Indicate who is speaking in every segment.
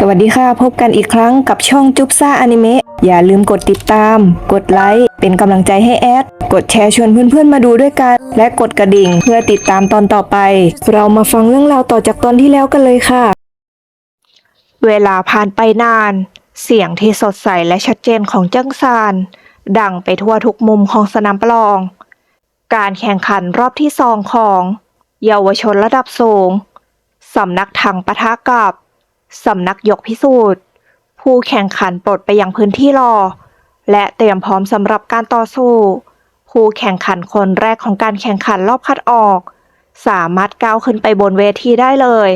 Speaker 1: สวัสดีค่ะ พบกันอีกครั้งกับช่องจุ๊บซ่าอนิเมะอย่าลืมกดติดตาม กดไลค์ เป็นกำลังใจให้แอด กดแชร์ชวนเพื่อนๆมาดูด้วยกัน และกดกระดิ่งเพื่อติดตามตอนต่อไป เรามาฟังเรื่องราวต่อจากตอนที่แล้วกันเลยค่ะ
Speaker 2: เวลาผ่านไปนาน เสียงที่สดใสและชัดเจนของเจิ้งซาน ดังไปทั่วทุกมุมของสนามประลอง การแข่งขันรอบที่สองของ เยาวชนระดับสูงสำนักถังปะทะกับ สำนักยกพิสูจน์ ผู้แข่งขันปลดไปยังพื้นที่รอ และเตรียมพร้อมสำหรับการต่อสู้ ผู้แข่งขันคนแรกของการแข่งขันรอบคัดออก สามารถก้าวขึ้นไปบนเวทีได้เลย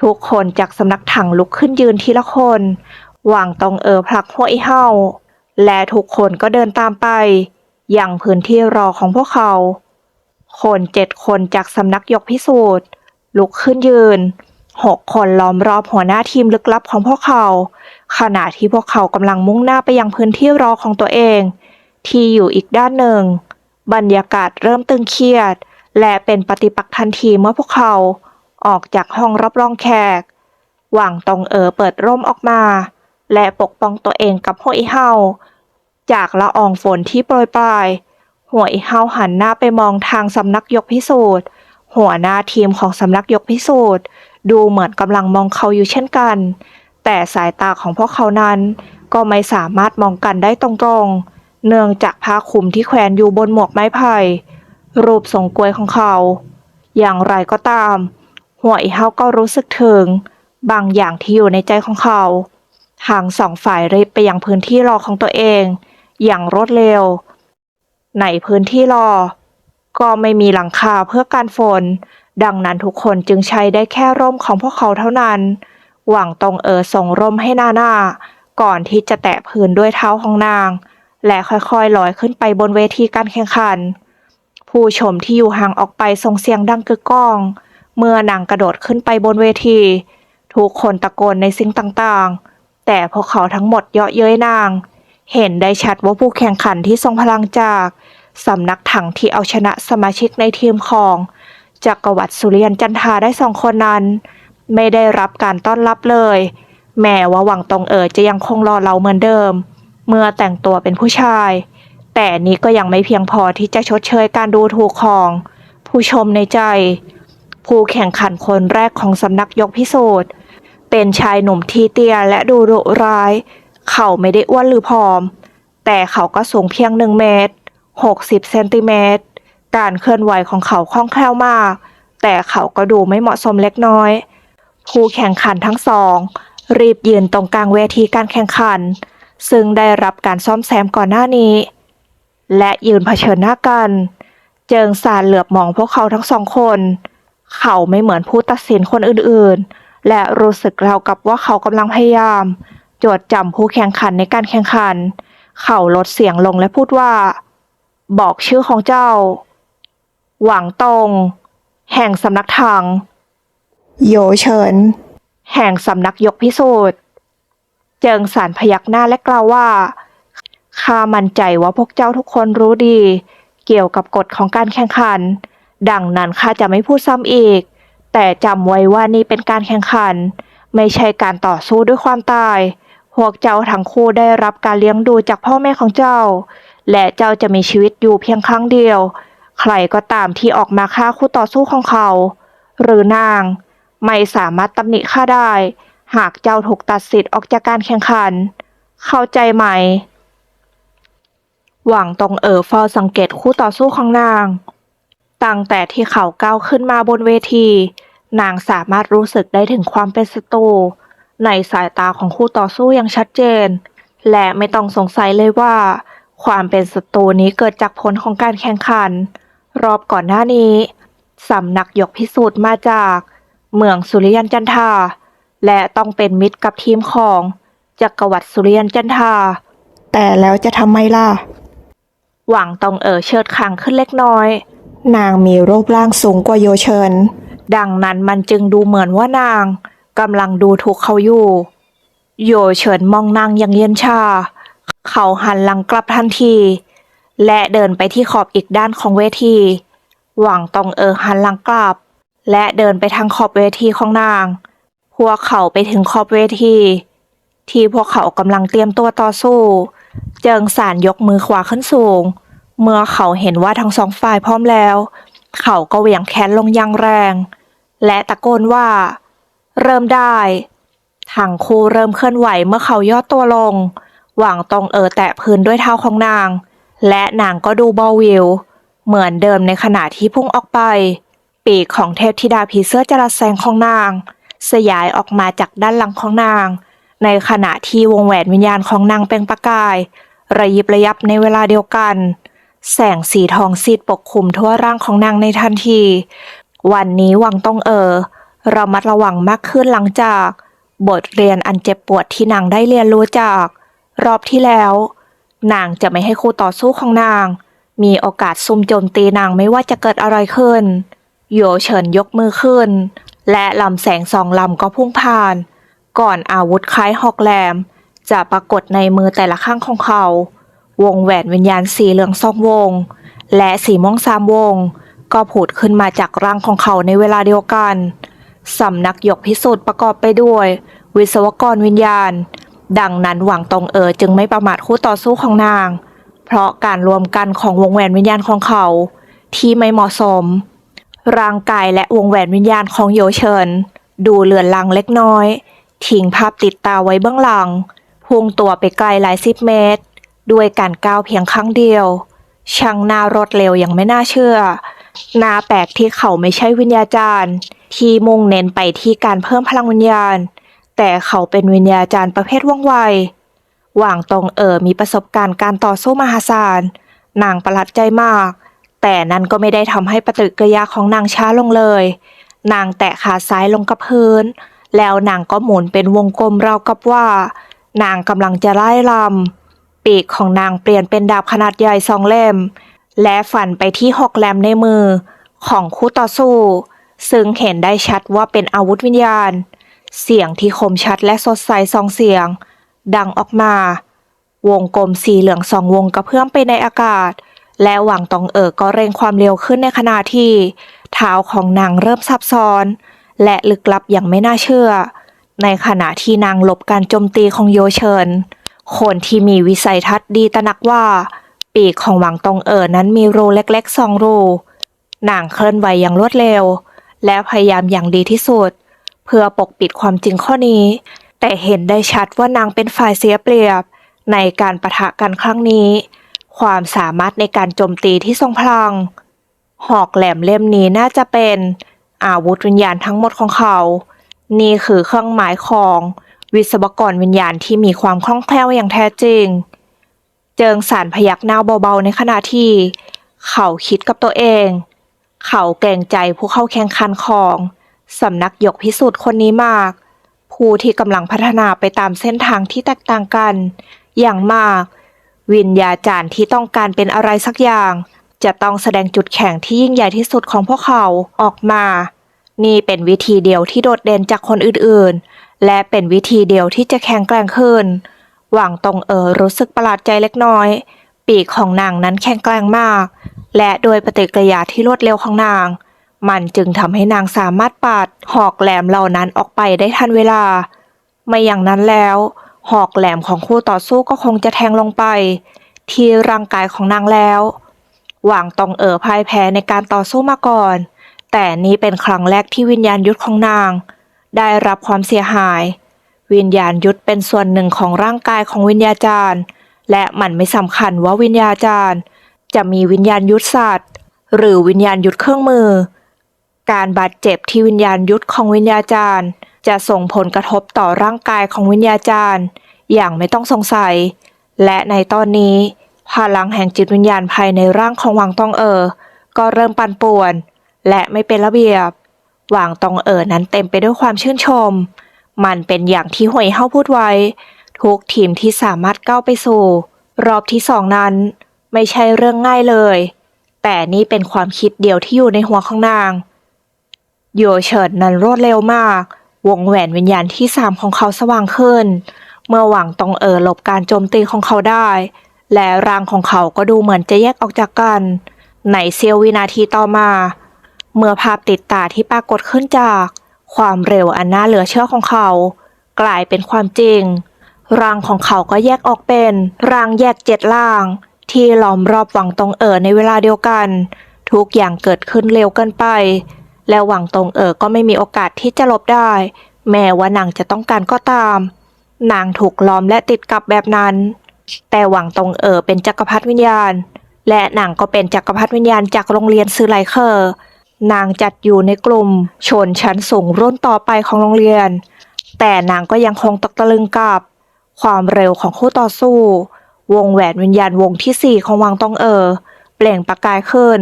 Speaker 2: ทุกคนจากสำนักถังลุกขึ้นยืนทีละคนหว่างตรงเออผลักหัวไอเฮาและทุกคนก็เดินตามไป ยังพื้นที่รอของพวกเขา คนเจ็ดคนจากสำนักยกพิสูจน์ ลุกขึ้นยืน หกคนล้อมรอบหัวหน้าทีมลึกลับของพวกเขา ขณะที่พวกเขากำลังมุ่งหน้าไปยังพื้นที่รอของตัวเอง ที่อยู่อีกด้านหนึ่ง บรรยากาศเริ่มตึงเครียด และเป็นปฏิปักษ์ทันทีเมื่อพวกเขา ออกจากห้องรับรองแขก หว่างตรงเอ๋อเปิดร่มออกมา และปกป้องตัวเองกับหัวอีเฮาจากละอองฝนที่โปรยปลาย หัวอีเฮาหันหน้าไปมองทางสำนักยกพิสูจน์ หัวหน้าทีมของสำนักยกพิสูจน์ ดูเหมือนกำลังมองเขาอยู่เช่นกัน แต่สายตาของพวกเขานั้น ก็ไม่สามารถมองกันได้ตรงๆ เนื่องจากผ้าคลุมที่แขวนอยู่บนหมวกไม้ไผ่รูปทรงกลวยของเขา อย่างไรก็ตาม หัวอีเฮาก็รู้สึกถึง บางอย่างที่อยู่ในใจของเขาทางสองฝ่ายรีบไปยังพื้นที่รอของตัวเอง อย่างรวดเร็ว ในพื้นที่รอ ก็ไม่มีหลังคาเพื่อการฝน ดังนั้นทุกคนจึงใช้ได้แค่ร่มของพวกเขาเท่านั้น หวังตรงเออส่งร่มให้นาน่าก่อนที่จะแตะพื้นด้วยเท้าของนาง และค่อยๆลอยขึ้นไปบนเวทีการแข่งขัน ผู้ชมที่อยู่ห่างออกไปส่งเสียงดังกึกก้อง เมื่อนางกระโดดขึ้นไปบนเวที ทุกคนตะโกนในสิ่งต่างๆ แต่พวกเขาทั้งหมดเยาะเย้ยนาง เห็นได้ชัดว่าผู้แข่งขันที่ทรงพลังจากสำนักถังที่เอาชนะสมาชิกในทีมของ จักรวรรดิสุริยันจันทาได้สองคนนั้น ไม่ได้รับการต้อนรับเลย แม้ว่าหวังตรงเอ๋อจะยังคงรอเราเหมือนเดิม เมื่อแต่งตัวเป็นผู้ชาย แต่นี้ก็ยังไม่เพียงพอที่จะชดเชยการดูถูกของ ผู้ชมในใจ ผู้แข่งขันคนแรกของสำนักยกพิสูจน์เป็นชายหนุ่มที่เตี้ยและดูดุร้าย เขาไม่ได้อ้วนหรือผอม แต่เขาก็สูงเพียงหนึ่งเมตร60เซนติเมตร การเคลื่อนไหวของเขาคล่องแคล่วมาก แต่เขาก็ดูไม่เหมาะสมเล็กน้อย ผู้แข่งขันทั้งสอง รีบยืนตรงกลางเวทีการแข่งขัน ซึ่งได้รับการซ่อมแซมก่อนหน้านี้ และยืนเผชิญหน้ากัน เจิงสารเหลือบมองพวกเขาทั้งสองคน เขาไม่เหมือนผู้ตัดสินคนอื่นๆ และรู้สึกราวกับว่าเขากำลังพยายาม จดจำผู้แข่งขันในการแข่งขัน เขาลดเสียงลงและพูดว่า บอกชื่อของเจ้า หวังตง แห่งสำนักถัง
Speaker 1: โยเฉิน
Speaker 2: แห่งสำนักยกพิสูจน์ เจิงสารพยักหน้าและกล่าวว่าข้ามั่นใจว่าพวกเจ้าทุกคนรู้ดี เกี่ยวกับกฎของการแข่งขัน ดังนั้นข้าจะไม่พูดซ้ำอีก แต่จำไว้ว่านี่เป็นการแข่งขัน ไม่ใช่การต่อสู้ด้วยความตาย พวกเจ้าทั้งคู่ได้รับการเลี้ยงดูจากพ่อแม่ของเจ้า และเจ้าจะมีชีวิตอยู่เพียงครั้งเดียว ใครก็ตามที่ออกมาฆ่าคู่ต่อสู้ของเขา หรือนาง ไม่สามารถตำหนิข้าได้ หากเจ้าถูกตัดสิทธิ์ออกจากการแข่งขัน เข้าใจไหม หวังตรงเอ๋อเฝ้าสังเกตคู่ต่อสู้ของนาง ตั้งแต่ที่เขาก้าวขึ้นมาบนเวที นางสามารถรู้สึกได้ถึงความเป็นศัตรูในสายตาของคู่ต่อสู้อย่างชัดเจน และไม่ต้องสงสัยเลยว่า ความเป็นศัตรูนี้เกิดจากผลของการแข่งขัน รอบก่อนหน้านี้ สำนักยกพิสูจน์มาจาก เมืองสุริยันจันทราและต้องเป็นมิตรกับทีมของจักรวรรดิสุริยันจันทรา
Speaker 1: แต่แล้วจะทำไมล่ะ
Speaker 2: หวังตรงเอ๋อเชิดคางขึ้นเล็กน้อย
Speaker 1: นางมีรูปร่างสูงกว่าโยเฉิน
Speaker 2: ดังนั้นมันจึงดูเหมือนว่านางกำลังดูถูกเขาอยู่ โยเฉินมองนางอย่างเย็นชา เขาหันหลังกลับทันที และเดินไปที่ขอบอีกด้านของเวที หวังตองเออหันหลังกลับ และเดินไปทางขอบเวทีของนาง พวกเขาไปถึงขอบเวที ที่พวกเขากำลังเตรียมตัวต่อสู้ เจิงสารยกมือขวาขึ้นสูง เมื่อเขาเห็นว่าทั้งสองฝ่ายพร้อมแล้ว เขาก็เหวี่ยงแขนลงอยังแรง และตะโกนว่า เริ่มได้ทั้งคู่เริ่มเคลื่อนไหวเมื่อเขาย่อตัวลง หว่างตรงเออแตะพื้นด้วยเท้าของนาง และนางก็ดูบาวิวเหมือนเดิมในขณะที่พุ่งออกไป ปีกของเทพธิดาผีเสื้อจรัสแสงของนาง สยายออกมาจากด้านหลังของนาง ในขณะที่วงแหวนวิญญาณของนางเป็นประกาย ระยิบระยับในเวลาเดียวกัน แสงสีทองซีดปกคลุมทั่วร่างของนางในทันที วันนี้วังต้องเออเรามัดระวังมากขึ้นหลังจาก บทเรียนอันเจ็บปวดที่นางได้เรียนรู้จาก รอบที่แล้ว นางจะไม่ให้คู่ต่อสู้ของนาง มีโอกาสซุ่มโจมตีนางไม่ว่าจะเกิดอะไรขึ้น โยเฉินยกมือขึ้น และลำแสงสองลำก็พุ่งผ่าน ก่อนอาวุธคล้ายหอกแหลม จะปรากฏในมือแต่ละข้างของเขา วงแหวนวิญญาณสีเหลืองสองวง และสีม่วงสามวง ก็ผุดขึ้นมาจากร่างของเขาในเวลาเดียวกันสำนักหยกพิสูจน์ประกอบไปด้วย วิศวกรวิญญาณ ดังนั้นหวังตรงเอ๋อจึงไม่ประมาทคู่ต่อสู้ของนาง เพราะการรวมกันของวงแหวนวิญญาณของเขา ที่ไม่เหมาะสม ร่างกายและวงแหวนวิญญาณของโยเฉินดูเลือนลางเล็กน้อย ทิ้งภาพติดตาไว้เบื้องหลัง พุ่งตัวไปไกลหลายสิบเมตร ด้วยการก้าวเพียงครั้งเดียว ช่างน้ารถเร็วอย่างไม่น่าเชื่อนาแปลกที่เขาไม่ใช่วิญญาจารย์ ที่มุ่งเน้นไปที่การเพิ่มพลังวิญญาณ แต่เขาเป็นวิญญาจารย์ประเภทว่องไว หว่างตรงเอ๋อมีประสบการณ์การต่อสู้มหาศาล นางประหลาดใจมาก แต่นั้นก็ไม่ได้ทำให้ปฏิกิริยาของนางช้าลงเลย นางแตะขาซ้ายลงกับพื้น แล้วนางก็หมุนเป็นวงกลมราวกับว่า นางกำลังจะไล่ลำ ปีกของนางเปลี่ยนเป็นดาบขนาดใหญ่สองเล่ม และฝันไปที่หอกแหลมในมือของคู่ต่อสู้ ซึ่งเห็นได้ชัดว่าเป็นอาวุธวิญญาณ เสียงที่คมชัดและสดใสสองเสียง ดังออกมา วงกลมสีเหลืองสองวงกระเพื่อมไปในอากาศ และหวังตองเอ๋อก็เร่งความเร็วขึ้นในขณะที่ เท้าของนางเริ่มซับซ้อน และลึกลับอย่างไม่น่าเชื่อ ในขณะที่นางหลบการโจมตีของโยเชินคนที่มีวิสัยทัศน์ดีตระหนักว่า ปีกของหวังตองเอ๋อนั้นมีรูเล็กๆสองรูนางเคลื่อนไหวอย่างรวดเร็ว และพยายามอย่างดีที่สุด เพื่อปกปิดความจริงข้อนี้ แต่เห็นได้ชัดว่านางเป็นฝ่ายเสียเปรียบ ในการประทะกันครั้งนี้ ความสามารถในการโจมตีที่ทรงพลัง หอกแหลมเล่มนี้น่าจะเป็นอาวุธวิญญาณทั้งหมดของเขา นี่คือเครื่องหมายของวิศวกรวิญญาณที่มีความคล่องแคล่วอย่างแท้จริง เจิงสารพยักหน้าเบาๆในขณะที่ เขาคิดกับตัวเอง เขาเกรงใจผู้เข้าแข่งขันของ สำนักยกพิสูจน์คนนี้มาก ผู้ที่กำลังพัฒนาไปตามเส้นทางที่แตกต่างกัน อย่างมาก วิญญาจารย์ที่ต้องการเป็นอะไรสักอย่าง จะต้องแสดงจุดแข็งที่ยิ่งใหญ่ที่สุดของพวกเขาออกมา นี่เป็นวิธีเดียวที่โดดเด่นจากคนอื่นๆ และเป็นวิธีเดียวที่จะแข็งแกร่งขึ้น หว่างตรงเออรู้สึกประหลาดใจเล็กน้อย ปีกของนางนั้นแข็งแกร่งมาก และโดยปฏิกิริยาที่รวดเร็วของนาง มันจึงทำให้นางสามารถปาด หอกแหลมเหล่านั้นออกไปได้ทันเวลา ไม่อย่างนั้นแล้ว หอกแหลมของคู่ต่อสู้ก็คงจะแทงลงไป ที่ร่างกายของนางแล้ว หว่างตองเอ๋อพ่ายแพ้ในการต่อสู้มาก่อน แต่นี้เป็นครั้งแรกที่วิญญาณยุทธของนาง ได้รับความเสียหาย วิญญาณยุทธเป็นส่วนหนึ่งของร่างกายของวิญญาจารย์ และมันไม่สำคัญว่าวิญญาจารย์ จะมีวิญญาณยุทธศาสตร์ หรือวิญญาณยุทธเครื่องมือ การบาดเจ็บที่วิญญาณยุทธของวิญญาจารย์ จะส่งผลกระทบต่อร่างกายของวิญญาจารย์ อย่างไม่ต้องสงสัย และในตอนนี้ พลังแห่งจิตวิญญาณภายในร่างของหวังตองเอ๋อก็เริ่มปั่นป่วน และไม่เป็นระเบียบ หว่างตองเอ๋อนั้นเต็มไปด้วยความชื่นชม มันเป็นอย่างที่หวยเฮาพูดไว้ ทุกทีมที่สามารถก้าวไปสู่ รอบที่สองนั้น ไม่ใช่เรื่องง่ายเลย แต่นี่เป็นความคิดเดียวที่อยู่ในหัวของนาง โยเฉินนั้นรวดเร็วมาก วงแหวนวิญญาณที่สามของเขาสว่างขึ้น เมื่อหวังตองเอ๋อหลบการโจมตีของเขาได้ และร่างของเขาก็ดูเหมือนจะแยกออกจากกัน ในเสี้ยววินาทีต่อมา เมื่อภาพติดตาที่ปรากฏขึ้นจาก ความเร็วอันน่าเหลือเชื่อของเขา กลายเป็นความจริง ร่างของเขาก็แยกออกเป็นร่างแยกเจ็ดล่าง ที่ล้อมรอบหวังตรงเอ๋อในเวลาเดียวกัน ทุกอย่างเกิดขึ้นเร็วเกินไป และหวังตรงเอ๋อก็ไม่มีโอกาสที่จะหลบได้ แม้ว่านางจะต้องการก็ตาม นางถูกล้อมและติดกับแบบนั้น แต่หวังตรงเอ๋อเป็นจักรพรรดิวิญญาณ และนางก็เป็นจักรพรรดิวิญญาณจากโรงเรียนซือไลเคอร์ นางจัดอยู่ในกลุ่ม ชนชั้นสูงรุ่นต่อไปของโรงเรียน แต่นางก็ยังคงตกตะลึงกับ ความเร็วของคู่ต่อสู้ วงแหวนวิญญาณวงที่สี่ของวังตองเอ๋อเปล่งประกายขึ้น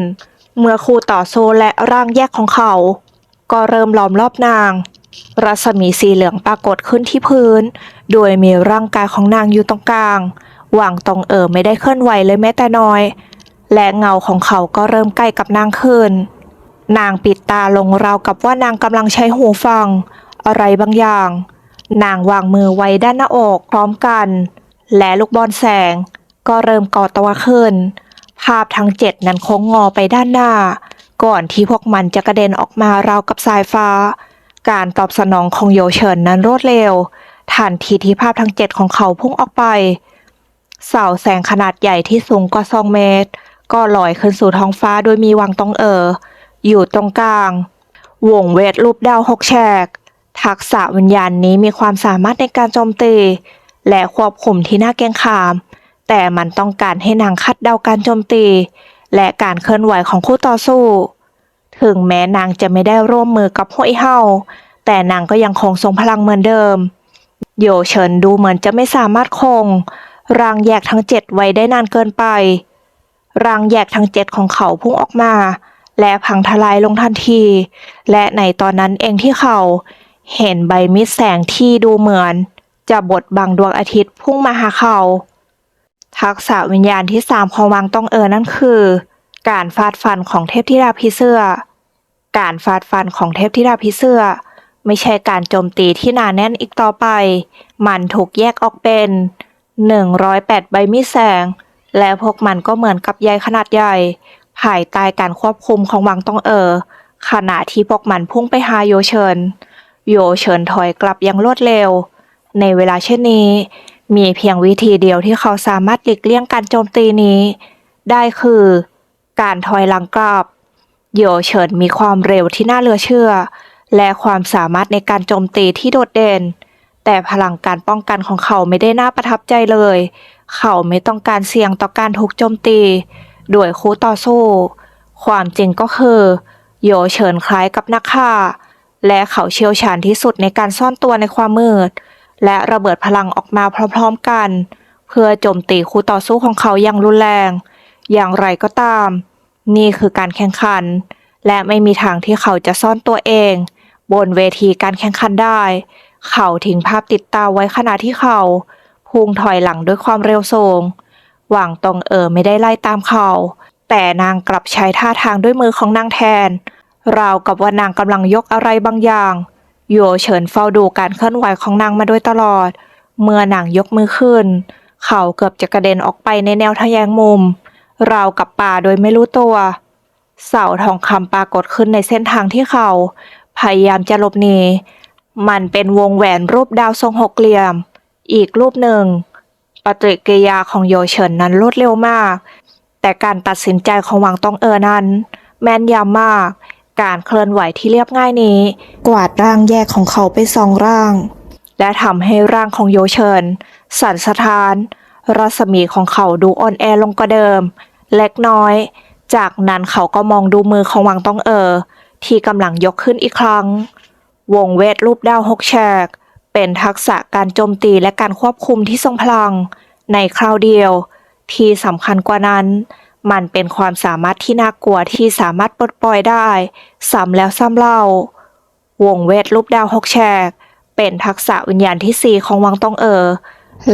Speaker 2: เมื่อคู่ต่อสู้และร่างแยกของเขา ก็เริ่มล้อมรอบนาง รัศมีสีเหลืองปรากฏขึ้นที่พื้น โดยมีร่างกายของนางอยู่ตรงกลางหว่างตรงเอ๋อไม่ได้เคลื่อนไหวเลยแม้แต่น้อย และเงาของเขาก็เริ่มใกล้กับนางขึ้น นางปิดตาลงราวกับว่านางกำลังใช้หูฟัง อะไรบางอย่าง นางวางมือไว้ด้านหน้าอกพร้อมกัน และลูกบอลแสงก็เริ่มก่อตัวขึ้น ภาพทั้งเจ็ดนั้นโค้งงอไปด้านหน้า ก่อนที่พวกมันจะกระเด็นออกมาราวกับสายฟ้า การตอบสนองของโยเฉินนั้นรวดเร็ว ทันทีที่ภาพทั้งเจ็ดของเขาพุ่งออกไป เสาแสงขนาดใหญ่ที่สูงกว่าสองเมตร ก็ลอยขึ้นสู่ท้องฟ้าโดยมีวังตองเออ อยู่ตรงกลาง วงเวทรูปดาวหกแฉก ทักษะวิญญาณนี้มีความสามารถในการโจมตี และควบคุมที่น่าเกรงขาม แต่มันต้องการให้นางคัดเดาการโจมตี และการเคลื่อนไหวของคู่ต่อสู้ ถึงแม้นางจะไม่ได้ร่วมมือกับห้วยเฮาแต่นางก็ยังคงทรงพลังเหมือนเดิม โยเฉินดูเหมือนจะไม่สามารถคงร่างแยกทั้งเจ็ดไว้ได้นานเกินไปร่างแยกทั้งเจ็ดของเขาพุ่งออกมา และพังทลายลงทันที และในตอนนั้นเองที่เขาเห็นใบมีดแสงที่ดูเหมือน จะบดบังดวงอาทิตย์พุ่งมาหาเขา ทักษะวิญญาณที่สามของวังต้องเออนั่นคือ การฟาดฟันของเทพธิดาผีเสื้อ การฟาดฟันของเทพธิดาผีเสื้อ ไม่ใช่การโจมตีที่หนาแน่นอีกต่อไป มันถูกแยกออกเป็น 108 ใบมีดแสง และพวกมันก็เหมือนกับใยขนาดใหญ่ ภายใต้การควบคุมของวังต้องเออ ขณะที่พวกมันพุ่งไปหาโยเชิน โยเฉินถอยกลับอย่างรวดเร็ว ในเวลาเช่นนี้ มีเพียงวิธีเดียวที่เขาสามารถหลีกเลี่ยงการโจมตีนี้ ได้คือ การถอยหลังกลับโยเฉินมีความเร็วที่น่าเหลือเชื่อ และความสามารถในการโจมตีที่โดดเด่น แต่พลังการป้องกันของเขาไม่ได้น่าประทับใจเลย เขาไม่ต้องการเสี่ยงต่อการถูกโจมตีด้วยคู่ต่อสู้ ความจริงก็คือ โยเฉินคล้ายกับนักฆ่า และเขาเชี่ยวชาญที่สุดในการซ่อนตัวในความมืด และระเบิดพลังออกมาพร้อมๆกัน เพื่อโจมตีคู่ต่อสู้ของเขาอย่างรุนแรง อย่างไรก็ตาม นี่คือการแข่งขัน และไม่มีทางที่เขาจะซ่อนตัวเอง บนเวทีการแข่งขันได้ เขาทิ้งภาพติดตาไว้ขณะที่เขาพุ่งถอยหลังด้วยความเร็วสูง หว่างตรงเออไม่ได้ไล่ตามเขา แต่นางกลับใช้ท่าทางด้วยมือของนางแทน ราวกับว่านางกำลังยกอะไรบางอย่าง โยเฉินเฝ้าดูการเคลื่อนไหวของนางมาโดยตลอด เมื่อนางยกมือขึ้น เขาเกือบจะกระเด็นออกไปในแนวทะแยงมุม ราวกับป่าโดยไม่รู้ตัว เสาทองคำปรากฏขึ้นในเส้นทางที่เขา พยายามจะหลบหนี มันเป็นวงแหวนรูปดาวทรงหกเหลี่ยม อีกรูปหนึ่ง ปฏิกิริยาของโยเฉินนั้นรวดเร็วมาก แต่การตัดสินใจของหวังตองเออนั้น แม่นยำมาก การเคลื่อนไหวที่เรียบง่ายนี้ กวาดร่างแยกของเขาไปสองร่าง และทำให้ร่างของโยเฉินสั่นสะท้าน รัศมีของเขาดูอ่อนแอลงกว่าเดิม เล็กน้อย จากนั้นเขาก็มองดูมือของหวังตองเออ ที่กำลังยกขึ้นอีกครั้ง วงเวทรูปดาวหกแฉก เป็นทักษะการโจมตีและการควบคุมที่ทรงพลัง ในคราวเดียว ที่สำคัญกว่านั้น มันเป็นความสามารถที่น่ากลัวที่สามารถปลดปล่อยได้ ซ้ำแล้วซ้ำเล่า วงเวทรูปดาวหกแฉก เป็นทักษะวิญญาณที่สี่ของวังตองเออ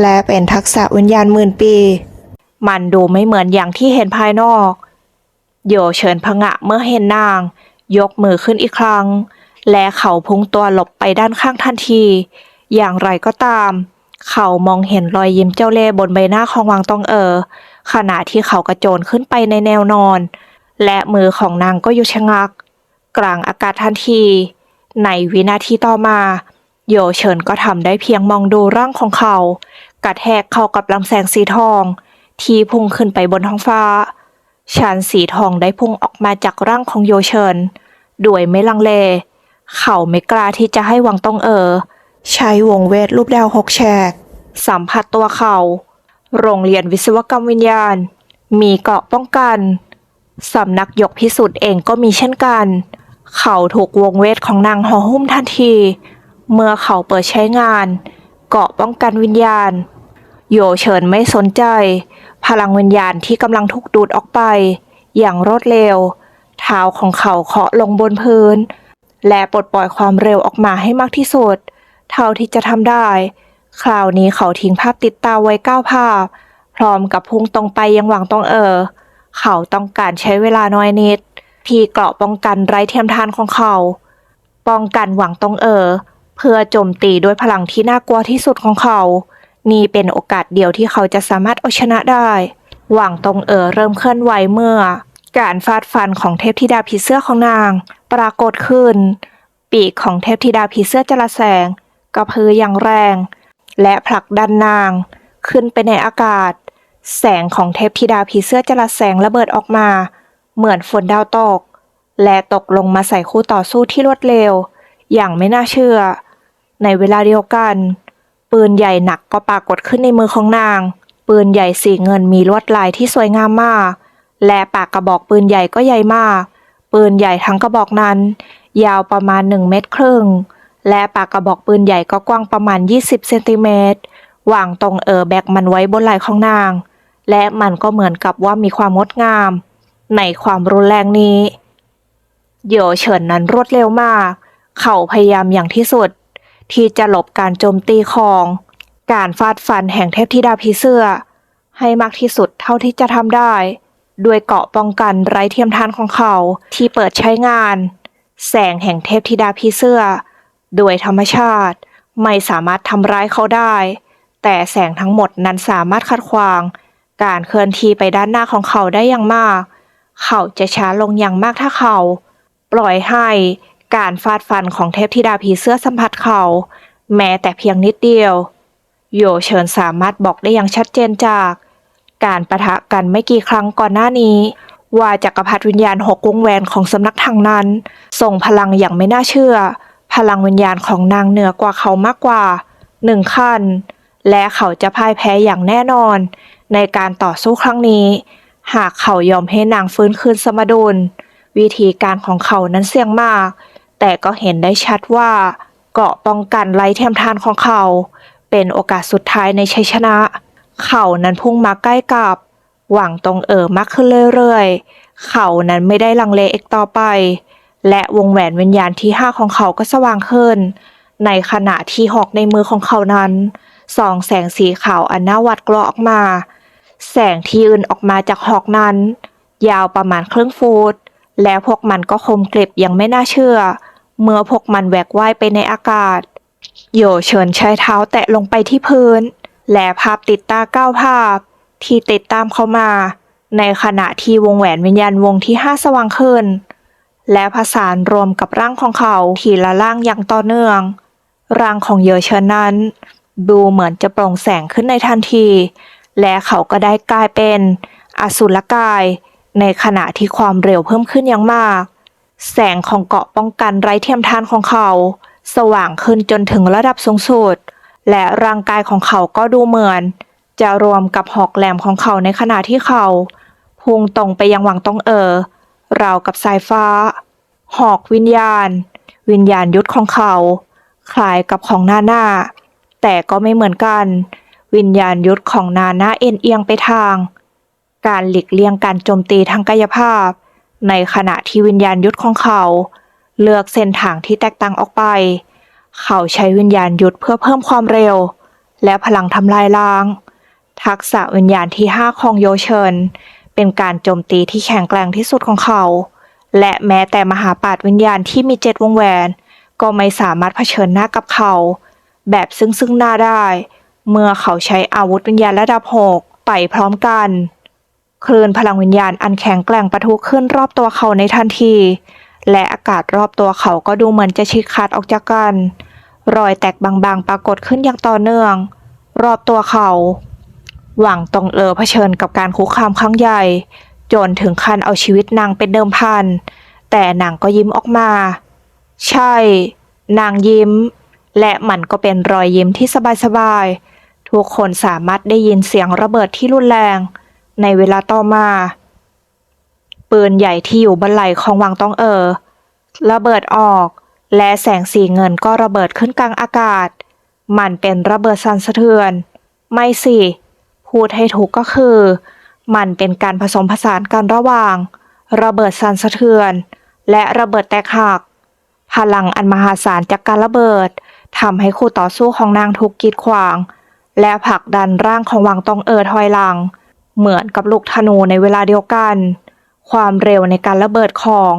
Speaker 2: และเป็นทักษะวิญญาณหมื่นปี มันดูไม่เหมือนอย่างที่เห็นภายนอก โยเฉินพงะเมื่อเห็นนาง ยกมือขึ้นอีกครั้ง และเขาพุ่งตัวหลบไปด้านข้างทันที อย่างไรก็ตาม เขามองเห็นรอยยิ้มเจ้าเล่ห์บนใบหน้าของวางตองเออ ขณะที่เขากระโจนขึ้นไปในแนวนอน และมือของนางก็หยุดชะงัก กลางอากาศทันที ในวินาทีต่อมา โยเฉินก็ทำได้เพียงมองดูร่างของเขา กระแทกเข้ากับลำแสงสีทอง ที่พุ่งขึ้นไปบนท้องฟ้าชานสีทองได้พุ่งออกมาจากร่างของโยเฉินด้วยไม่ลังเล เขาไม่กล้าที่จะให้วังต้องเออ ใช้วงเวทรูปดาวหกแฉกสัมผัสตัวเขา โรงเรียนวิศวกรรมวิญญาณ มีเกราะป้องกัน สำนักยกพิสูจน์เองก็มีเช่นกัน เขาถูกวงเวทของนางห่อหุ้มทันที เมื่อเขาเปิดใช้งาน เกราะป้องกันวิญญาณ โยเฉินไม่สนใจ พลังวิญญาณที่กำลังถูกดูดออกไป อย่างรวดเร็ว เท้าของเขาเคาะลงบนพื้น และปลดปล่อยความเร็วออกมาให้มากที่สุด เท่าที่จะทำได้ คราวนี้เขาทิ้งภาพติดตาไว้เก้าภาพ พร้อมกับพุ่งตรงไปยังหวังตองเออ เขาต้องการใช้เวลาน้อยนิด ที่เกราะป้องกันไร้เทียมทานของเขา ป้องกันหวังตองเออ เพื่อโจมตีด้วยพลังที่น่ากลัวที่สุดของเขา นี่เป็นโอกาสเดียวที่เขาจะสามารถเอาชนะได้ หวังตงเออเริ่มเคลื่อนไหวเมื่อ การฟาดฟันของเทพธิดาผีเสื้อของนาง ปรากฏขึ้น ปีกของเทพธิดาผีเสื้อจระแสงกระพืออย่างแรง และผลักดันนาง ขึ้นไปในอากาศ แสงของเทพธิดาผีเสื้อจระแสงระเบิดออกมา เหมือนฝนดาวตก และตกลงมาใส่คู่ต่อสู้ที่รวดเร็ว อย่างไม่น่าเชื่อ ในเวลาเดียวกัน ปืนใหญ่หนักก็ปรากฏขึ้นในมือของนาง ปืนใหญ่สีเงินมีลวดลายที่สวยงามมาก และปากกระบอกปืนใหญ่ก็ใหญ่มาก ปืนใหญ่ทั้งกระบอกนั้น ยาวประมาณหนึ่งเมตรครึ่ง และปากกระบอกปืนใหญ่ก็กว้างประมาณ 20 เซนติเมตรวางตรงเออแบกมันไว้บนไหล่ของนาง และมันก็เหมือนกับว่ามีความงดงาม ในความรุนแรงนี้โยเฉินนั้นรวดเร็วมาก เขาพยายามอย่างที่สุด ที่จะหลบการโจมตีของ การฟาดฟันแห่งเทพธิดาผีเสื้อ ให้มากที่สุดเท่าที่จะทำได้ ด้วยเกาะป้องกันไร้เทียมทานของเขาที่เปิดใช้งาน แสงแห่งเทพธิดาผีเสื้อ โดยธรรมชาติ ไม่สามารถทำร้ายเขาได้ แต่แสงทั้งหมดนั้นสามารถขัดขวาง การเคลื่อนที่ไปด้านหน้าของเขาได้อย่างมาก เขาจะช้าลงอย่างมากถ้าเขา ปล่อยให้การฟาดฟันของเทพธิดาผีเสื้อสัมผัสเขา แม้แต่เพียงนิดเดียว โยเฉินสามารถบอกได้อย่างชัดเจนจาก การประทะกันไม่กี่ครั้งก่อนหน้านี้ ว่าจักรพรรดิวิญญาณหกวงแหวนของสำนักทางนั้น ส่งพลังอย่างไม่น่าเชื่อ พลังวิญญาณของนางเหนือกว่าเขามากกว่าหนึ่งขั้น และเขาจะพ่ายแพ้อย่างแน่นอน ในการต่อสู้ครั้งนี้ หากเขายอมให้นางฟื้นคืนสมดุล วิธีการของเขานั้นเสี่ยงมาก แต่ก็เห็นได้ชัดว่า เกาะป้องกันไร้เทียมทานของเขา เป็นโอกาสสุดท้ายในชัยชนะ เขานั้นพุ่งมาใกล้กับ หวังตรงเอ่อมากขึ้นเรื่อยๆ เขานั้นไม่ได้ลังเลอีกต่อไป และวงแหวนวิญญาณที่ห้าของเขาก็สว่างขึ้น ในขณะที่หอกในมือของเขานั้นส่องแสงสีขาวอันน่าหวาดกลัวออกมา แสงที่อื่นออกมาจากหอกนั้น ยาวประมาณครึ่งฟุตและพวกมันก็คมกริบอย่างไม่น่าเชื่อ เมื่อพวกมันแหวกว่ายไปในอากาศ โยเฉินใช้เท้าแตะลงไปที่พื้น และภาพติดตาเก้าภาพ ที่ติดตามเขามา ในขณะที่วงแหวนวิญญาณวงที่ห้าสว่างขึ้น และผสานรวมกับร่างของเขาทีละร่างอย่างต่อเนื่อง ร่างของโยเฉินนั้น ดูเหมือนจะโปร่งแสงขึ้นในทันที และเขาก็ได้กลายเป็น อสุรกาย ในขณะที่ความเร็วเพิ่มขึ้นอย่างมาก แสงของเกาะป้องกันไร้เทียมทานของเขา สว่างขึ้นจนถึงระดับสูงสุด และร่างกายของเขาก็ดูเหมือน จะรวมกับหอกแหลมของเขาในขณะที่เขาพุ่งตรงไปยังหวังต้องเออ ราวกับสายฟ้า หอกวิญญาณ วิญญาณยุทธของเขา คล้ายกับของนาหน่าแต่ก็ไม่เหมือนกัน วิญญาณยุทธของนาหน่าเอ็นเอียงไปทาง การหลีกเลี่ยงการโจมตีทางกายภาพ ในขณะที่วิญญาณยุทธของเขา เลือกเส้นทางที่แตกต่างออกไป เขาใช้วิญญาณยุทธเพื่อเพิ่มความเร็ว และพลังทำลายล้าง ทักษะวิญญาณที่ห้าของโยเชิน เป็นการโจมตีที่แข็งแกร่งที่สุดของเขา และแม้แต่มหาปาฏวิญญาณที่มีเจ็ดวงแหวน ก็ไม่สามารถเผชิญหน้ากับเขา แบบซึ่งซึ่งหน้าได้ เมื่อเขาใช้อาวุธวิญญาณระดับหกไปพร้อมกัน คลื่นพลังวิญญาณอันแข็งแกร่งปะทุขึ้นรอบตัวเขาในทันที และอากาศรอบตัวเขาก็ดูเหมือนจะฉีกขาดออกจากกัน รอยแตกบางๆ ปรากฏขึ้นอย่างต่อเนื่อง รอบตัวเขา หวังตองเออเผชิญกับการคุกคามครั้งใหญ่ จนถึงขั้นเอาชีวิตนางเป็นเดิมพัน แต่นางก็ยิ้มออกมา ใช่ นางยิ้ม และมันก็เป็นรอยยิ้มที่สบายๆ ทุกคนสามารถได้ยินเสียงระเบิดที่รุนแรง ในเวลาต่อมา ปืนใหญ่ที่อยู่บนไหล่ของวังต้องเออ ระเบิดออก และแสงสีเงินก็ระเบิดขึ้นกลางอากาศ มันเป็นระเบิดสั่นสะเทือน ไม่สิ พูดให้ถูกก็คือ มันเป็นการผสมผสานกันระหว่าง ระเบิดสั่นสะเทือน และระเบิดแตกหัก พลังอันมหาศาลจากการระเบิดทำให้คู่ต่อสู้ของนางถูกกีดขวาง และผลักดันร่างของวังตองเออถอยหลัง เหมือนกับลูกธนูในเวลาเดียวกัน ความเร็วในการระเบิดของ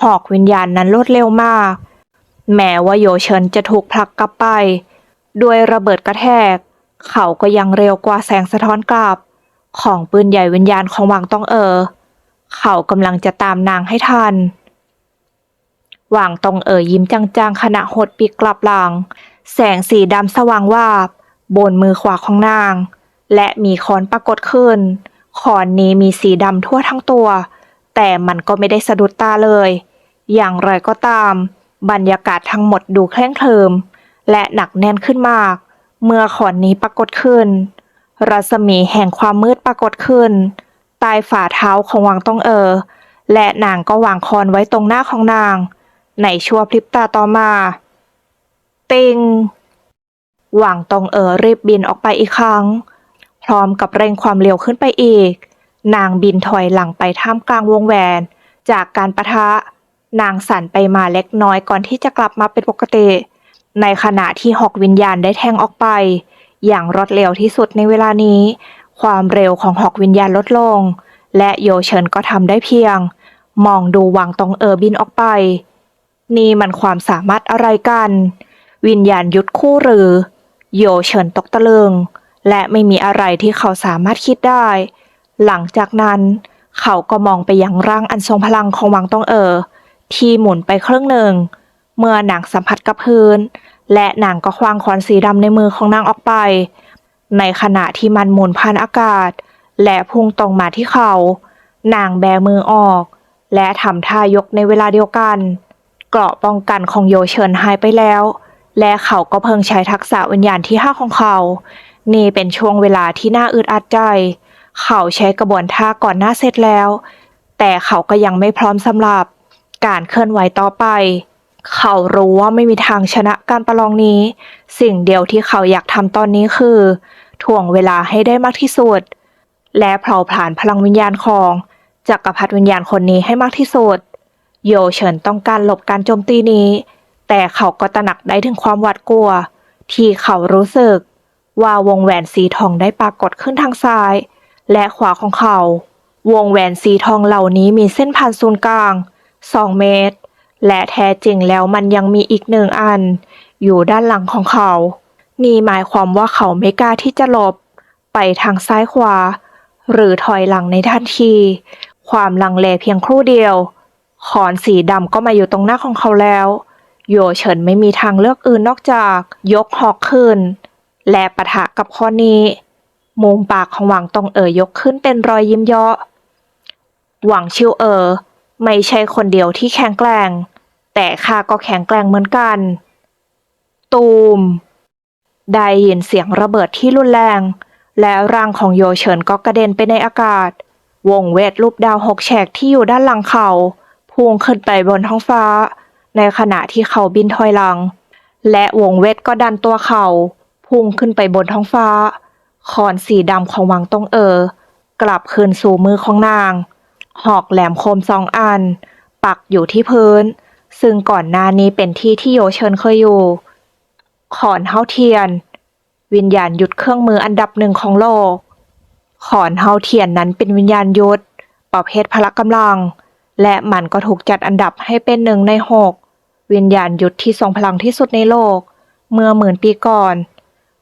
Speaker 2: หอกวิญญาณนั้นรวดเร็วมาก แม้ว่าโยเฉินจะถูกผลักกลับไป ด้วยระเบิดกระแทก เขาก็ยังเร็วกว่าแสงสะท้อนกลับ ของปืนใหญ่วิญญาณของวังต้องเออ เขากำลังจะตามนางให้ทัน หว่างตรงเอ่ยยิ้มจางๆขณะหดปีกกลับหลัง แสงสีดำสว่างวาบบนมือขวาของนาง และมีคอนปรากฏขึ้นคอนนี้มีสีดำทั่วทั้งตัว แต่มันก็ไม่ได้สะดุดตาเลย อย่างไรก็ตาม บรรยากาศทั้งหมดดูเคร่งเคลิม และหนักแน่นขึ้นมาก เมื่อขอนนี้ปรากฏขึ้น รัศมีแห่งความมืดปรากฏขึ้น ใต้ฝ่าเท้าของวังต้องเออ และนางก็วางคอนไว้ตรงหน้าของนาง ในชั่วพริบตาต่อมา ติงหวังตรงเออรีบบินออกไปอีกครั้ง พร้อมกับเร่งความเร็วขึ้นไปอีก นางบินถอยหลังไปท่ามกลางวงแหวน จากการประทะ นางสั่นไปมาเล็กน้อยก่อนที่จะกลับมาเป็นปกติ ในขณะที่หอกวิญญาณได้แทงออกไป อย่างรวดเร็วที่สุดในเวลานี้ ความเร็วของหอกวิญญาณลดลง และโยเฉินก็ทำได้เพียง มองดูวังตรงเออบินออกไป นี่มันความสามารถอะไรกัน วิญญาณยุดคู่หรือ โยเฉินตกตะลึง และไม่มีอะไรที่เขาสามารถคิดได้ หลังจากนั้นเขาก็มองไปยังร่างอันทรงพลังของวังตองเออที่หมุนไปครึ่งหนึ่ง เมื่อนางสัมผัสกับพื้น และนางก็คว้างขวานสีดำในมือของนางออกไป ในขณะที่มันหมุนผ่านอากาศ และพุ่งตรงมาที่เขา นางแบมือออก และทำท่ายกในเวลาเดียวกัน เกราะป้องกันของโยเฉินหายไปแล้ว และเขาก็เพิ่งใช้ทักษะวิญญาณที่ห้าของเขา นี่เป็นช่วงเวลาที่น่าอึดอัดใจ เขาใช้กระบวนท่าก่อนหน้าเสร็จแล้ว แต่เขาก็ยังไม่พร้อมสำหรับการเคลื่อนไหวต่อไป เขารู้ว่าไม่มีทางชนะการประลองนี้ สิ่งเดียวที่เขาอยากทำตอนนี้คือ ถ่วงเวลาให้ได้มากที่สุด และเผาผลาญพลังวิญญาณของจักรพรรดิวิญญาณคนนี้ให้มากที่สุด โยเฉินต้องการหลบการโจมตีนี้ แต่เขาก็ตระหนักได้ถึงความหวาดกลัว ที่เขารู้สึก ว่าวงแหวนสีทองได้ปรากฏขึ้นทางซ้าย และขวาของเขา วงแหวนสีทองเหล่านี้มีเส้นผ่านศูนย์กลาง 2 เมตร และแท้จริงแล้วมันยังมีอีกหนึ่งอัน อยู่ด้านหลังของเขา นี่หมายความว่าเขาไม่กล้าที่จะหลบ ไปทางซ้ายขวา หรือถอยหลังในทันที ความลังเลเพียงครู่เดียว ขอนสีดำก็มาอยู่ตรงหน้าของเขาแล้ว โยเฉินไม่มีทางเลือกอื่นนอกจากยกหอกขึ้น และปะทะกับข้อนี้ มุมปากของหวังตรงเอ๋ยยกขึ้นเป็นรอยยิ้มเยาะหวังชิวเอ๋อ ไม่ใช่คนเดียวที่แข็งแกร่ง แต่ข้าก็แข็งแกร่งเหมือนกัน ตูม ได้ยินเสียงระเบิดที่รุนแรง และร่างของโยเฉินก็กระเด็นไปในอากาศ วงเวทรูปดาวหกแฉกที่อยู่ด้านหลังเขาพุ่งขึ้นไปบนท้องฟ้า ในขณะที่เขาบินถอยหลัง และวงเวทก็ดันตัวเขา พุ่งขึ้นไปบนท้องฟ้าขอนสีดำของวังตงเออ กลับคืนสู่มือของนาง หอกแหลมคมสองอัน ปักอยู่ที่พื้น ซึ่งก่อนหน้านี้เป็นที่ที่โยเชิญเคยอยู่ ขอนเฮาเทียน วิญญาณยุดเครื่องมืออันดับหนึ่งของโลก ขอนเฮาเทียนนั้นเป็นวิญญาณยุทธประเภทพละกำลัง และมันก็ถูกจัดอันดับให้เป็นหนึ่งในหกวิญญาณยุทธที่ทรงพลังที่สุดในโลก เมื่อหมื่นปีก่อน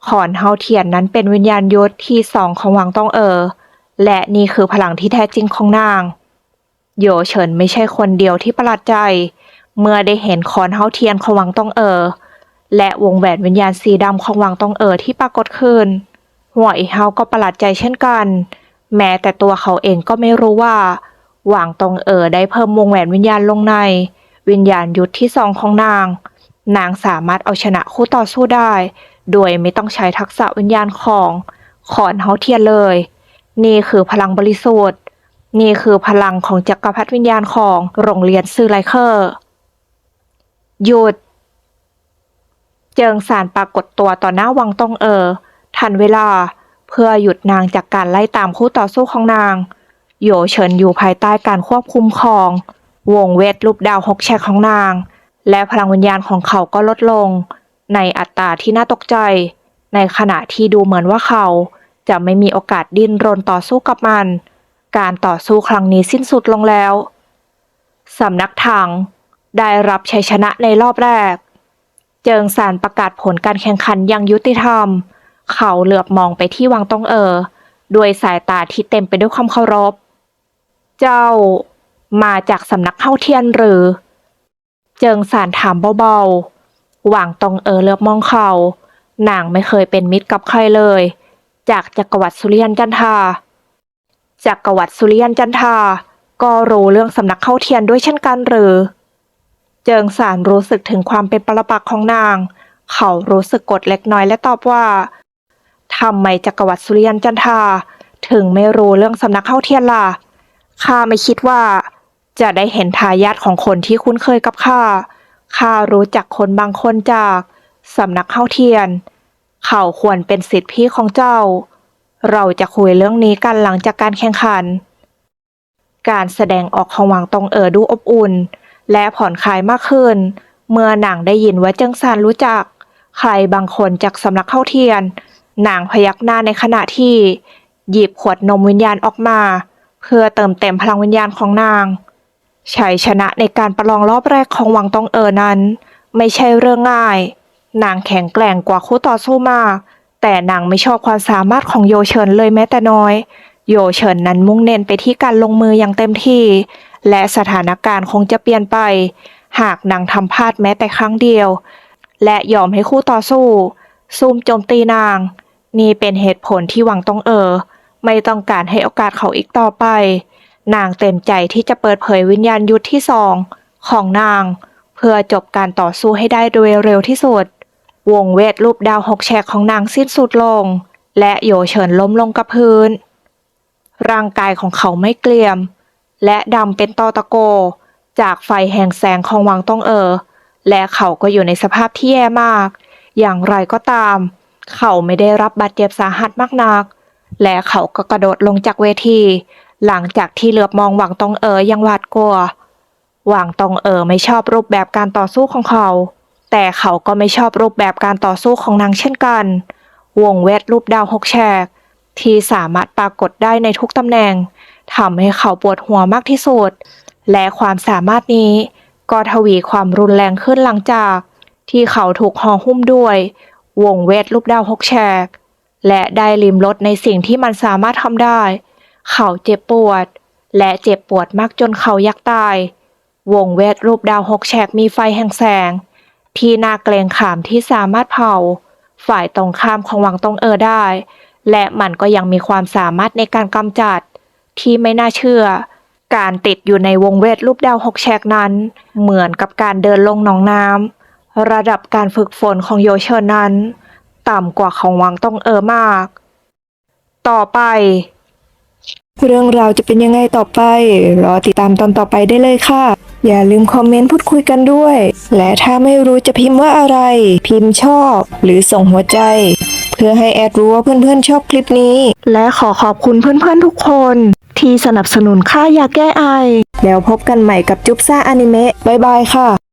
Speaker 2: ขอนเฮาเทียนนั้นเป็นวิญญาณยุทธที่สองของหวังต้องเออและนี่คือพลังที่แท้จริงของนาง โยเฉินไม่ใช่คนเดียวที่ประหลาดใจ เมื่อได้เห็นคอนเฮาเทียนของวังต้องเออ และวงแหวนวิญญาณสีดำของวังต้องเออที่ปรากฏขึ้นหัวอีเฮาก็ประหลาดใจเช่นกัน แม้แต่ตัวเขาเองก็ไม่รู้ว่าหว่างตรงเอ๋อได้เพิ่มวงแหวนวิญญาณลงใน วิญญาณยุทธที่สองของนาง นางสามารถเอาชนะคู่ต่อสู้ได้ โดยไม่ต้องใช้ทักษะวิญญาณของขอนเฮาเทียนเลย นี่คือพลังบริสุทธิ์ นี่คือพลังของจักรพรรดิวิญญาณของโรงเรียนซือไลเคอร์ หยุด เจิงสารปรากฏตัวต่อหน้าวังตงเออ ทันเวลาเพื่อหยุดนางจากการไล่ตามคู่ต่อสู้ของนาง โยเฉินอยู่ภายใต้การควบคุมของ วงเวทรูปดาวหกแฉกของนาง และพลังวิญญาณของเขาก็ลดลง ในอัตราที่น่าตกใจ ในขณะที่ดูเหมือนว่าเขาจะไม่มีโอกาสดิ้นรนต่อสู้กับมัน การต่อสู้ครั้งนี้สิ้นสุดลงแล้ว สำนักถังได้รับชัยชนะในรอบแรก เจิงสารประกาศผลการแข่งขันอย่างยุติธรรม เขาเหลือบมองไปที่วังตงเออ ด้วยสายตาที่เต็มไปด้วยความเคารพ เจ้ามาจากสำนักเข้าเทียนหรือ เจิงสารถามเบาๆหว่างตงเออเหลือบมองเขานางไม่เคยเป็นมิตรกับใครเลย จากจักรวรรดิสุริยันจันทรา จักรวรรดิสุริยันจันทา ก็รู้เรื่องสำนักเข้าเทียนด้วยเช่นกันหรือ เจิงสารรู้สึกถึงความเป็นปรปักษ์ของนาง เขารู้สึกกดเล็กน้อยและตอบว่าทำไมจักรวรรดิสุริยันจันทา ถึงไม่รู้เรื่องสำนักเข้าเทียนล่ะข้าไม่คิดว่า จะได้เห็นทายาทของคนที่คุ้นเคยกับข้าข้ารู้จักคนบางคนจากสำนักเข้าเทียน เขาควรเป็นสิทธิพี่ของเจ้า เราจะคุยเรื่องนี้กันหลังจากการแข่งขัน การแสดงออกของหวังตงเอ๋อดูอบอุ่น และผ่อนคลายมากขึ้น เมื่อนางได้ยินว่าเจิ้งซานรู้จัก ใครบางคนจากสำนักเข้าเทียน นางพยักหน้าในขณะที่ หยิบขวดนมวิญญาณออกมา เพื่อเติมเต็มพลังวิญญาณของนางชัยชนะในการประลองรอบแรกของหวังตงเอ๋อนั้น ไม่ใช่เรื่องง่าย นางแข็งแกร่งกว่าคู่ต่อสู้มาก แต่นางไม่ชอบความสามารถของโยเฉินเลยแม้แต่น้อย โยเฉินนั้นมุ่งเน้นไปที่การลงมืออย่างเต็มที่ และสถานการณ์คงจะเปลี่ยนไป หากนางทำพลาดแม้แต่ครั้งเดียว และยอมให้คู่ต่อสู้ซุ่มโจมตีนาง นี่เป็นเหตุผลที่หวังต้องเออ ไม่ต้องการให้โอกาสเขาอีกต่อไป นางเต็มใจที่จะเปิดเผยวิญญาณยุทธที่สองของนาง เพื่อจบการต่อสู้ให้ได้โดยเร็วที่สุด วงเวทรูปดาวหกแฉกของนางสิ้นสุดลง และโยเฉินล้มลงกับพื้น ร่างกายของเขาไม่เกลียม และดำเป็นตอตะโก จากไฟแห่งแสงของวังต้องเออ และเขาก็อยู่ในสภาพที่แย่มาก อย่างไรก็ตาม เขาไม่ได้รับบาดเจ็บสาหัสมากนัก และเขาก็กระโดดลงจากเวที หลังจากที่เหลือบมองหวังตองเอ๋ออยังหวาดกลัวหวังตองเอ๋อไม่ชอบรูปแบบการต่อสู้ของเขา แต่เขาก็ไม่ชอบรูปแบบการต่อสู้ของนางเช่นกัน วงเวทรูปดาวหกแฉก ที่สามารถปรากฏได้ในทุกตำแหน่งทำให้เขาปวดหัวมากที่สุด และความสามารถนี้ ก็ทวีความรุนแรงขึ้นหลังจาก ที่เขาถูกห่อหุ้มด้วย วงเวทรูปดาวหกแฉก และได้ลิมรสในสิ่งที่มันสามารถทำได้ เขาเจ็บปวด และเจ็บปวดมากจนเขาอยากตาย วงเวทรูปดาวหกแฉกมีไฟแห่งแสง ที่น่าเกรงขามที่สามารถเผา ฝ่ายตรงข้ามของวังตงเออได้ และมันก็ยังมีความสามารถในการกำจัด ที่ไม่น่าเชื่อ การติดอยู่ในวงเวทรูปดาวหกแฉกนั้น เหมือนกับการเดินลงหนองน้ำระดับการฝึกฝนของโยเชอร์นั้น ต่ำกว่าของวังตงเออมาก ต่อไป
Speaker 1: เรื่องราวจะเป็นยังไงต่อไป รอติดตามตอนต่อไปได้เลยค่ะ อย่าลืมคอมเมนต์พูดคุยกันด้วย และถ้าไม่รู้จะพิมพ์ว่าอะไร พิมพ์ชอบ หรือส่งหัวใจ เพื่อให้แอดรู้ว่าเพื่อนๆชอบคลิปนี้
Speaker 2: และขอขอบคุณเพื่อนๆทุกคน ที่สนับสนุนค่ายาแก้ไอ
Speaker 1: แล้วพบกันใหม่กับจุ๊บซ่าอนิเมะบ๊ายบายค่ะ